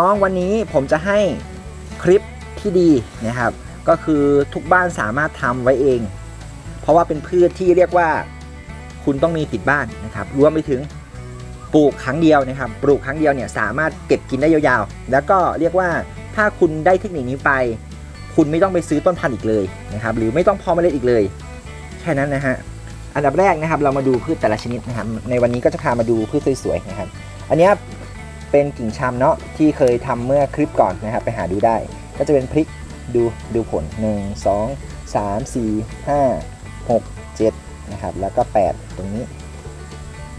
น้องวันนี้ผมจะให้คลิปที่ดีนะครับ ก็คือทุกบ้านสามารถทำไว้เอง เพราะว่าเป็นพืชที่เรียกว่าคุณต้องมีติดบ้านนะครับรวมไปถึงปลูกครั้งเดียวนะครับ ปลูกครั้งเดียวเนี่ยสามารถเก็บกินได้ยาวๆ แล้วก็เรียกว่าถ้าคุณได้เทคนิคนี้ไป คุณไม่ต้องไปซื้อต้นพันธุ์อีกเลยนะครับหรือไม่ต้องเพาะเมล็ดอีกเลย แค่นั้นนะฮะอันดับแรกนะครับเรามาดูพืชแต่ละชนิดนะครับในวันนี้ก็จะพามาดูพืชสวยๆนะครับ อันนี้ เป็นกิ่งชำเนาะที่เคยทำเมื่อคลิปก่อนนะครับไปหาดูได้ ก็จะเป็นพริกดูดูผล 1 2 3 4 5 6 7นะครับแล้วก็ 8 ตรงนี้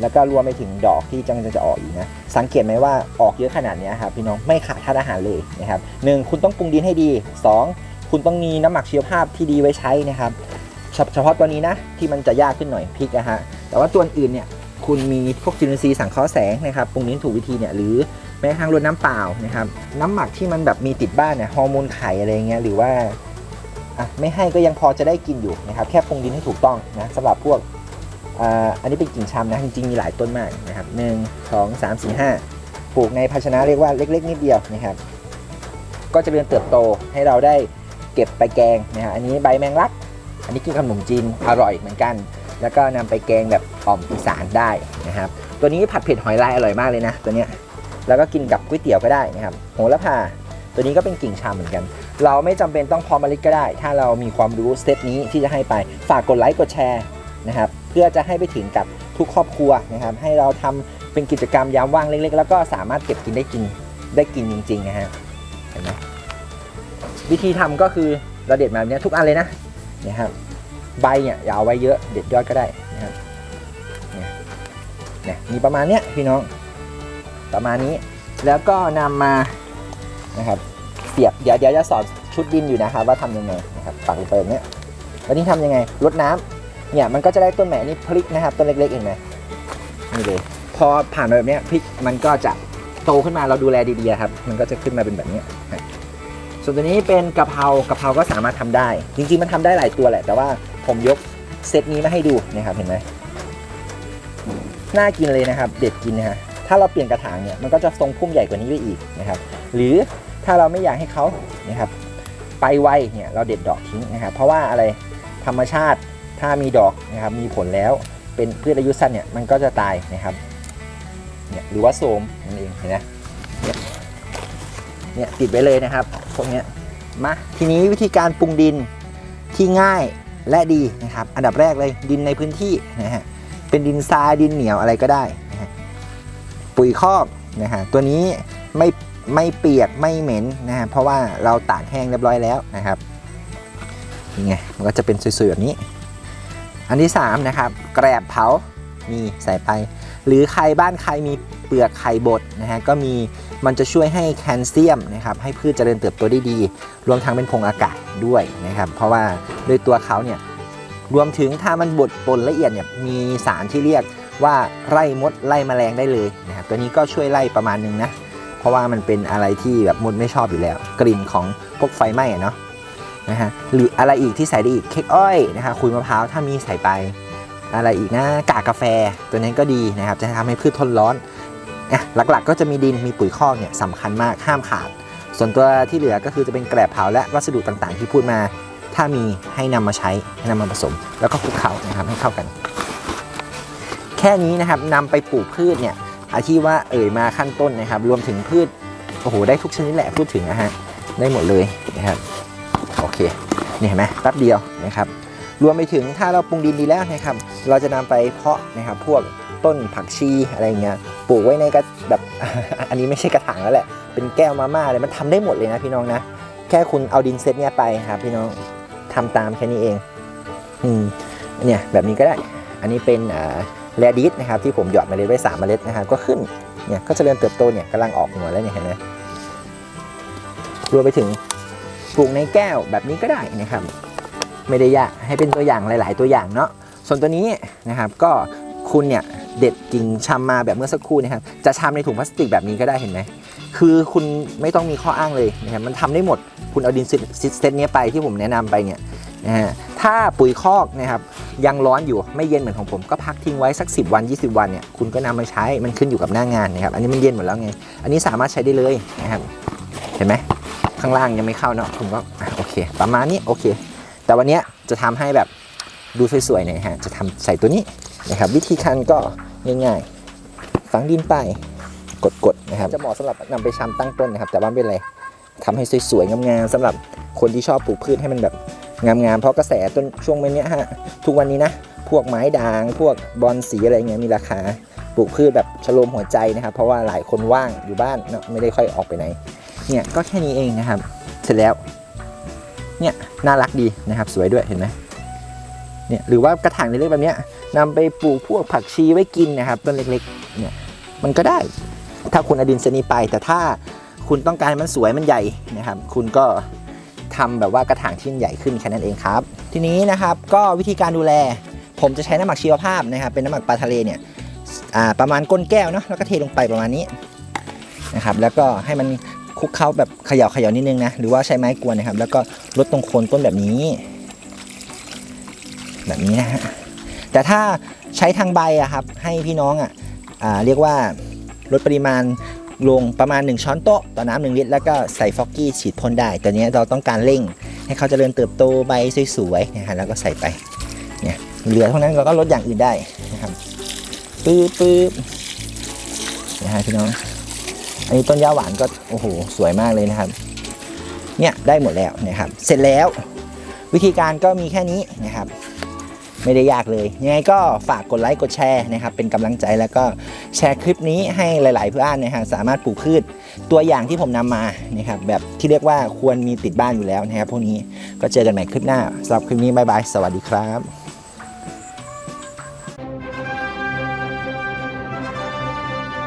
แล้วก็รวมไปถึงดอกที่จังจะออกอีกนะสังเกตไหมว่าออกเยอะขนาดนี้ครับพี่น้องไม่ขาดธาตุอาหารเลยนะครับหนึ่งคุณต้องปรุงดินให้ดี 2 คุณต้องมีน้ำหมักชีวภาพที่ดีไว้ใช้นะครับเฉเฉพาะตัวนี้นะที่มันจะยากขึ้นหน่อยพริกนะฮะแต่ว่าตัวอื่นเนี่ย คุณมีพวกจุลินทรีย์สังเคราะห์แสงนะครับปรุงดินถูกวิธีเนี่ยหรือแม้กระทั่งรดน้ำเปล่านะครับน้ำหมักที่มันแบบมีติดบ้านเนี่ยฮอร์โมนไข่อะไรเงี้ยหรือว่าอะไม่ให้ก็ยังพอจะได้กินอยู่นะครับแค่ปรุงดินให้ถูกต้องนะสำหรับพวกอ่าอันนี้เป็นกิ่งชำนะจริงๆมีหลายต้นมากนะครับหนึ่งสองสามสี่ห้าปลูกในภาชนะเรียกว่าเล็ก ๆ นิดเดียวนะครับ ก็จะเริญเติบโตให้เราได้เก็บไปแกงนะฮะอันนี้ใบแมงลัก อันนี้กินขนมจีนอร่อยเหมือนกัน แล้วก็นำไปแกงแบบอ่อมอีสานได้นะครับ ตัวนี้ผัดเผ็ดหอยลายอร่อยมากเลยนะตัวเนี้ยแล้วก็กินกับก๋วยเตี๋ยวก็ได้นะครับโหระพาตัวนี้ก็เป็นกิ่งชาเหมือนกัน เราไม่จำเป็นต้องเพอมะลิก็ได้ ถ้าเรามีความรู้สเต็ปนี้ที่จะให้ไปฝากกดไลค์กดแชร์นะครับเพื่อจะให้ไปถึงกับทุกครอบครัวนะครับให้เราทำเป็นกิจกรรมยามว่างเล็กๆ แล้วก็สามารถเก็บกินได้กินได้กินจริงๆนะฮะเห็นไหมวิธีทำก็คือเราเด็ดมาแบบนี้ทุกอันเลยนะเนี่ยครับ ใบเนี่ยอย่าเอาไว้เยอะเด็ดยอดก็ได้นะครับเนี่ยเนี่ยมีประมาณเนี้ยพี่น้องประมาณนี้แล้วก็นำมานะครับเสียบเดี๋ยวเดี๋ยวจะสอนชุดดินอยู่นะครับว่าทำยังไงนะครับปักลงไปแบบเนี้ยแล้วนี่ทำยังไงรดน้ำเนี่ยมันก็จะได้ต้นแหม่นี่พริกนะครับต้นเล็กๆเห็นไหมนี่เลยพอผ่านแบบเนี้ยพริกมันก็จะโตขึ้นมาเราดูแลดีๆครับ มันก็จะขึ้นมาเป็นแบบนี้ส่วนตัวนี้เป็นกะเพรากะเพราก็สามารถทำได้ จริงๆมันทำได้หลายตัวแหละ แต่ว่า ผมยกเซตนี้มาให้ดูนะครับเห็นไหมน่ากินเลยนะครับ เด็ดกินนะฮะถ้าเราเปลี่ยนกระถางเนี่ยมันก็จะทรงพุ่มใหญ่กว่านี้ไปอีกนะครับ หรือถ้าเราไม่อยากให้เขานะครับ ไปไวเนี่ยเราเด็ดดอกทิ้งนะครับ เพราะว่าอะไรธรรมชาติถ้ามีดอกนะครับมีผลแล้วเป็นพืชอายุสั้นเนี่ยมันก็จะตายนะครับเนี่ยหรือว่าโทรมนั่นเองเห็นไหมเนี่ยเนี่ยติดไว้เลยนะครับพวกเนี้ยมาทีนี้วิธีการปรุงดินที่ง่าย และดีนะครับ อันดับแรกเลยดินในพื้นที่นะฮะเป็นดินทรายดินเหนียวอะไรก็ได้นะฮะปุ๋ยคอกนะฮะตัวนี้ไม่ไม่เปียกไม่เหม็นนะฮะเพราะว่าเราตากแห้งเรียบร้อยแล้วนะครับนี่ไงมันก็จะเป็นสวยๆแบบนี้ อันที่3นะครับแกรบเผามีใส่ไป หรือใครบ้านใครมี ลือกไข่บดนะฮะก็มีมันจะช่วยให้แคลเซียมนะครับให้พืชเจริญเติบโตได้ดี รวมทั้งเป็นพงอากาศด้วยนะครับเพราะว่าโดยตัวเขาเนี่ยรวมถึงถ้ามันบดปนละเอียดเนี่ยมีสารที่เรียกว่าไล่มดไล่แมลงได้เลยนะครับตัวนี้ก็ช่วยไล่ประมาณนึงนะเพราะว่ามันเป็นอะไรที่แบบมดไม่ชอบอยู่แล้ว กลิ่นของพวกไฟไหม้เนาะนะฮะหรืออะไรอีกที่ใส่ได้อีกเค้กอ้อยนะคะคุยมะพร้าวถ้ามีใส่ไปอะไรอีกนะกากกาแฟตัวนี้ก็ดีนะครับ จะทำให้พืชทนร้อน อะหลักๆ ก็จะมีดินมีปุ๋ยคอกเนี่ยสำคัญมากห้ามขาด ส่วนตัวที่เหลือก็คือจะเป็นแกลบเผาและวัสดุต่างๆ ที่พูดมา ถ้ามีให้นำมาใช้ให้นำมาผสม แล้วก็คลุกเคล้านะครับให้เข้ากัน แค่นี้นะครับนำไปปลูกพืชเนี่ยอาที่ว่าเอ่ยมาขั้นต้นนะครับ รวมถึงพืชโอ้โหได้ทุกชนิดแหละพูดถึงนะฮะได้หมดเลยนะครับโอเคนี่เห็นไหมแป๊บเดียวนะครับ รวมไปถึงถ้าเราปรุงดินดีแล้วนะครับ เราจะนำไปเพาะนะครับพวก ต้นผักชีอะไรเงี้ยปลูกไว้ในกระแบบ อันนี้ไม่ใช่กระถางแล้วแหละ เป็นแก้วมาม่าเลยมันทำได้หมดเลยนะพี่น้องนะ แค่คุณเอาดินเซตเนี้ยไปครับพี่น้องทำตามแค่นี้เอง อืมเนี่ยแบบนี้ก็ได้ อันนี้เป็นอ่าแรดิสนะครับที่ผมหยอดเมล็ดไว้สามเมล็ดนะครับก็ขึ้นเนี่ยก็จเจริญเติบโตเนี่ยกำลังออกหัวแล้วเนี่ยเห็นไหมรวมไปถึงปลูกในแก้วแบบนี้ก็ได้นะครับ ไม่ได้ยากให้เป็นตัวอย่างหลาย ๆ ตัวอย่างเนาะส่วนตัวนี้นะครับก็ คุณเนี่ยเด็ดกิ่งชำมาแบบเมื่อสักครู่นะครับ จะชำในถุงพลาสติกแบบนี้ก็ได้เห็นไหม คือคุณไม่ต้องมีข้ออ้างเลยนะครับมันทำได้หมด คุณเอาดินเซตเซตเนี้ยไปที่ผมแนะนำไปเนี่ยนะฮะถ้าปุ๋ยคอกนะครับยังร้อนอยู่ไม่เย็นเหมือนของผมก็พักทิ้งไว้สัก 10 วัน 20 วันเนี่ยคุณก็นำมาใช้มันขึ้นอยู่กับหน้างานนะครับอันนี้มันเย็นหมดแล้วไง อันนี้สามารถใช้ได้เลยนะครับเห็นไหมข้างล่างยังไม่เข้าเนาะผมก็โอเค ประมาณนี้โอเค แต่วันนี้จะทำให้แบบดูสวยๆหน่อยฮะจะทำใส่ตัวนี้ นะครับ วิธีการก็ง่ายๆ ฝังดินไปกดๆนะครับ จะเหมาะสำหรับนำไปชำตั้งต้นนะครับ แต่ว่าไม่เป็นไรทำให้สวยๆงามๆสำหรับคนที่ชอบปลูกพืชให้มันแบบงามๆเพราะกระแสต้นช่วงเนี้ยฮะทุกวันนี้นะพวกไม้ด่างพวกบอนสีอะไรเงี้ยมีราคาปลูกพืชแบบชโลมหัวใจนะครับ เพราะว่าหลายคนว่างอยู่บ้านเนาะไม่ได้ค่อยออกไปไหนเนี่ยก็แค่นี้เองนะครับ เสร็จแล้วเนี่ยน่ารักดีนะครับ สวยด้วยเห็นไหมเนี่ยหรือว่ากระถางเล็กๆแบบเนี้ย นำไปปลูกพวกผักชีไว้กินนะครับต้นเล็กๆเนี่ยมันก็ได้ ถ้าคุณอดินสนีไป แต่ถ้าคุณต้องการให้มันสวยมันใหญ่นะครับ คุณก็ทำแบบว่ากระถางที่มันใหญ่ขึ้นแค่นั้นเองครับ ทีนี้นะครับก็วิธีการดูแล ผมจะใช้น้ำหมักชีวภาพนะครับ เป็นน้ำหมักปลาทะเลเนี่ยประมาณก้นแก้วเนาะแล้วก็เทลงไปประมาณนี้นะครับ แล้วก็ให้มันคลุกเคล้าแบบเขย่าเขย่านิดนึงนะหรือว่าใช้ไม้กวนนะครับ แล้วก็ลดตรงโคนต้นแบบนี้ แบบนี้นะฮะ แต่ถ้าใช้ทางใบอะครับให้พี่น้องอะอ่าเรียกว่าลดปริมาณลงประมาณ 1 ช้อนโต๊ะต่อน้ำหนึ่งลิตร แล้วก็ใส่ฟอกกี้ฉีดพ่นได้ตัวนี้เราต้องการเร่ง ให้เขาเจริญเติบโตใบสวยๆนะฮะแล้วก็ใส่ไปเนี่ยเหลือเท่านั้นเราก็ลดอย่างอื่นได้นะครับปื๊บปื๊บนะฮะพี่น้องอันนี้ต้นย่าหวานก็โอ้โหสวยมากเลยนะครับเนี่ยได้หมดแล้วนะครับ เสร็จแล้ววิธีการก็มีแค่นี้นะครับ ไม่ได้ยากเลย ยังไงก็ฝากกดไลค์กดแชร์นะครับเป็นกำลังใจแล้วก็แชร์คลิปนี้ให้หลาย ๆ เพื่อนนะฮะสามารถปลูกพืชตัวอย่างที่ผมนำมานะครับแบบที่เรียกว่าควรมีติดบ้านอยู่แล้วนะครับพวกนี้ก็เจอกันใหม่คลิปหน้าสำหรับคลิปนี้บายบายสวัสดีครับ